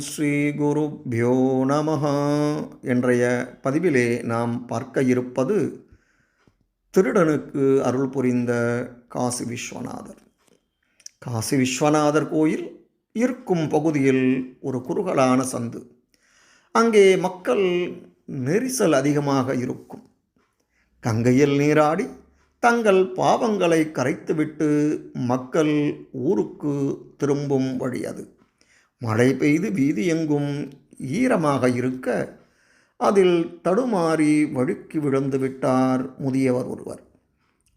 ஸ்ரீ குருப்யோ நமஹ என்றைய பதிவிலே நாம் பார்க்க இருப்பது திருடனுக்கு அருள் புரிந்த காசி விஸ்வநாதர். காசி விஸ்வநாதர் கோயில் இருக்கும் பகுதியில் ஒரு குறுகலான சந்து. அங்கே மக்கள் நெரிசல் அதிகமாக இருக்கும். கங்கையில் நீராடி தங்கள் பாவங்களை கரைத்துவிட்டு மக்கள் ஊருக்கு திரும்பும் வழி அது. மழை பெய்து வீதி எங்கும் ஈரமாக இருக்க அதில் தடுமாறி வழுக்கி விழுந்து விட்டார் முதியவர் ஒருவர்.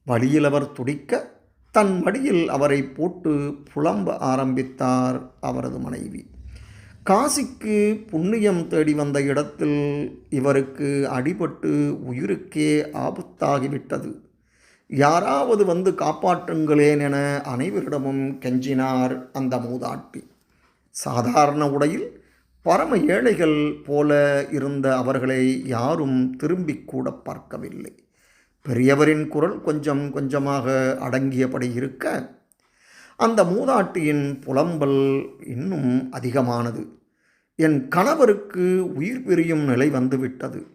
வழியில் அவர் துடிக்க தன் மடியில் அவரை போட்டு புலம்ப ஆரம்பித்தார் அவரது மனைவி. காசிக்கு புண்ணியம் தேடி வந்த இடத்தில் இவருக்கு அடிபட்டு உயிருக்கே ஆபத்தாகிவிட்டது. யாராவது வந்து காப்பாற்றுங்களேன் என அனைவரிடமும் கெஞ்சினார் அந்த மூதாட்டி. சாதாரண உடையில் பரம ஏழைகள் போல இருந்த அவர்களை யாரும் திரும்பி கூட பார்க்கவில்லை. பெரியவரின் குரல் கொஞ்சம் கொஞ்சமாக அடங்கியபடி இருக்க அந்த மூதாட்டியின் புலம்பல் இன்னும் அதிகமானது. என் கணவருக்கு உயிர் பிரியும் நிலை வந்துவிட்டது.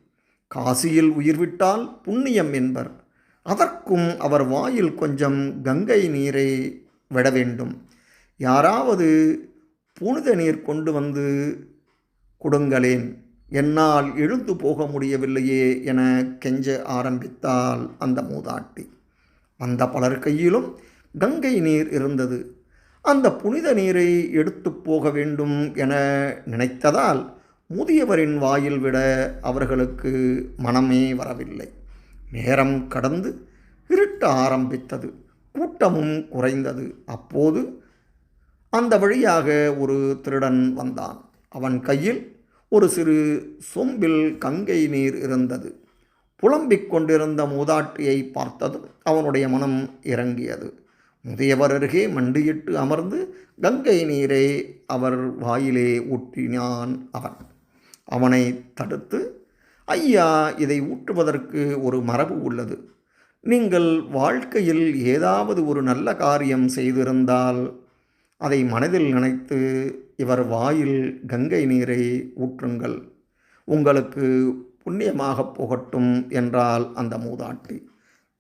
காசியில் உயிர் விட்டால் புண்ணியம் என்பர். அதற்கும் அவர் வாயில் கொஞ்சம் கங்கை நீரை விட வேண்டும். யாராவது புனித நீர் கொண்டு வந்து கொடுங்களேன். என்னால் எழுந்து போக முடியவில்லையே என கெஞ்ச ஆரம்பித்தாள் அந்த மூதாட்டி. அந்த பலர் கையிலும் கங்கை நீர் இருந்தது. அந்த புனித நீரை எடுத்து போக வேண்டும் என நினைத்ததால் முதியவரின் வாயில் விட அவர்களுக்கு மனமே வரவில்லை. நேரம் கடந்து இருட்ட ஆரம்பித்தது. கூட்டமும் குறைந்தது. அப்போது அந்த வழியாக ஒரு திருடன் வந்தான். அவன் கையில் ஒரு சிறு சொம்பில் கங்கை நீர் இருந்தது. புலம்பிக் கொண்டிருந்த மூதாட்டியை பார்த்ததும் அவனுடைய மனம் இறங்கியது. முதியவர் அருகே மண்டியிட்டு அமர்ந்து கங்கை நீரை அவர் வாயிலே ஊற்றினான் அவன். அவனை தடுத்து ஐயா இதை ஊற்றுவதற்கு ஒரு மரபு உள்ளது. நீங்கள் வாழ்க்கையில் ஏதாவது ஒரு நல்ல காரியம் செய்திருந்தால் அதை மனதில் நினைத்து இவர் வாயில் கங்கை நீரை ஊற்றுங்கள். உங்களுக்கு புண்ணியமாக போகட்டும் என்றால் அந்த மூதாட்டி.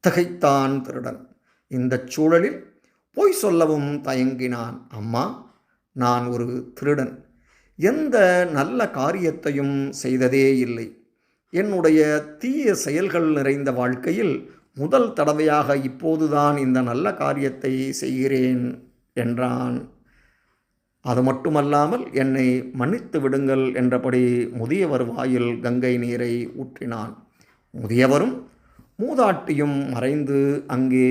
திகைத்தான் திருடன். இந்த சூழலில் பொய் சொல்லவும் தயங்கினான். அம்மா நான் ஒரு திருடன். எந்த நல்ல காரியத்தையும் செய்ததே இல்லை. என்னுடைய தீய செயல்கள் நிறைந்த வாழ்க்கையில் முதல் தடவையாக இப்போதுதான் இந்த நல்ல காரியத்தை செய்கிறேன். என்றான். அது மட்டுமல்லாமல் என்னை மன்னித்து விடுங்கள் என்றபடி முதியவர் வாயில் கங்கை நீரை ஊற்றினான். முதியவரும் மூதாட்டியும் மறைந்து அங்கே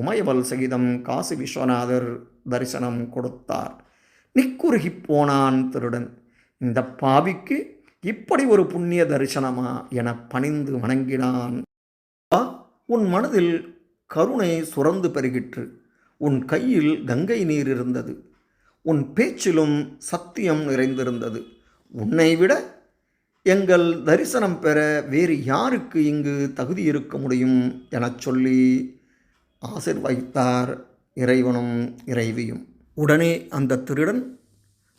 உமையவல் சகிதம் காசி விஸ்வநாதர் தரிசனம் கொடுத்தார். நிக்குருகிப் போனான் திருடன் இந்த பாவிக்கு இப்படி ஒரு புண்ணிய தரிசனமா என பணிந்து வணங்கினான். உன் மனதில் கருணை சுரந்து பெருகிற்று. உன் கையில் கங்கை நீர் இருந்தது. உன் பேச்சிலும் சத்தியம் நிறைந்திருந்தது. உன்னை விட எங்கள் தரிசனம் பெற வேறு யாருக்கு இங்கு தகுதி இருக்க முடியும் எனச் சொல்லி ஆசிர்வதித்தார் இறைவனும் இறைவியும். உடனே அந்த திருடன்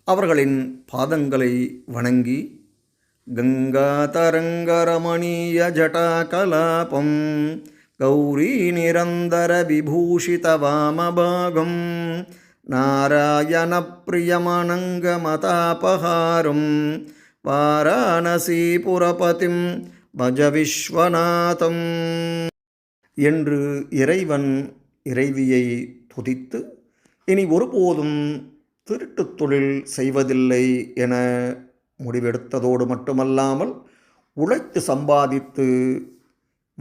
அவர்களின் பாதங்களை வணங்கி கங்கா தரங்கரமணீய ஜட்டா கலாபம் விபூஷித வாமபாகம். நாராயணப்பிரியமனங்கமதாபகாரம் வாராணசீபுரபதிம் பஜ விஸ்வநாதம் என்று இறைவன் இறைவியை துதித்து இனி ஒருபோதும் திருட்டுத் தொழில் செய்வதில்லை என முடிவெடுத்ததோடு மட்டுமல்லாமல் உழைத்து சம்பாதித்து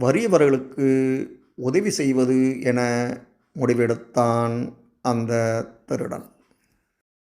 வறியவர்களுக்கு உதவி செய்வது என முடிவெடுத்தான் அந்த திருடன்.